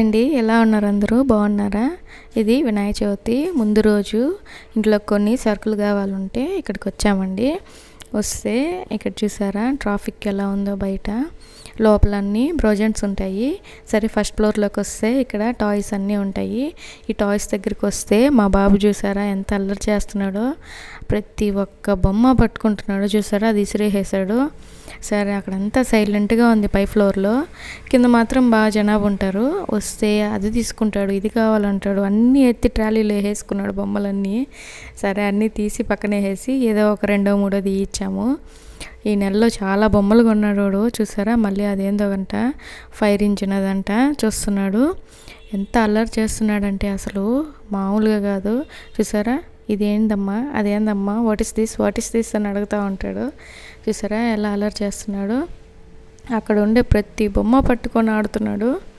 అండి. ఎలా ఉన్నారు అందరూ? బాగున్నారా? ఇది వినాయక చవితి. ముందు రోజు ఇంట్లో కొన్ని సరుకులు కావాలంటే ఇక్కడికి వచ్చామండి. వస్తే ఇక్కడ చూసారా ట్రాఫిక్ ఎలా ఉందో బయట. లోపల అన్నీ ప్రొజెంట్స్ ఉంటాయి. సరే ఫస్ట్ ఫ్లోర్లోకి వస్తే ఇక్కడ టాయ్స్ అన్నీ ఉంటాయి. ఈ టాయ్స్ దగ్గరికి వస్తే మా బాబు చూసారా ఎంత అల్లరి చేస్తున్నాడో. ప్రతి ఒక్క బొమ్మ పట్టుకుంటున్నాడో చూసారా అది ఇసిరేసాడు సరే అక్కడంతా సైలెంట్గా ఉంది పై ఫ్లోర్లో. కింద మాత్రం బాగా జనాభా ఉంటారు. వస్తే అది తీసుకుంటాడు ఇది కావాలంటాడు అన్నీ ఎత్తి ట్రాలీలో వేసుకున్నాడు బొమ్మలన్నీ. సరే అన్నీ తీసి పక్కన వేసి ఏదో ఒక రెండో మూడో తీయించాము ఈ నెలలో చాలా బొమ్మలు కొన్నాడు చూసారా? మళ్ళీ అదేందో గంట. ఫైర్ ఇంజిన్ అదంట. చూస్తున్నాడు. ఎంత అల్లరి చేస్తున్నాడంటే అసలు మామూలుగా కాదు. చూసారా? ఇదేందమ్మా? అదేందమ్మా? What is this what is this అని అడుగుతూ ఉంటాడు. చూసారా? ఎలా అలర్ట్ చేస్తున్నాడు? అక్కడ ఉండే ప్రతి బొమ్మ పట్టుకొని ఆడుతున్నాడు.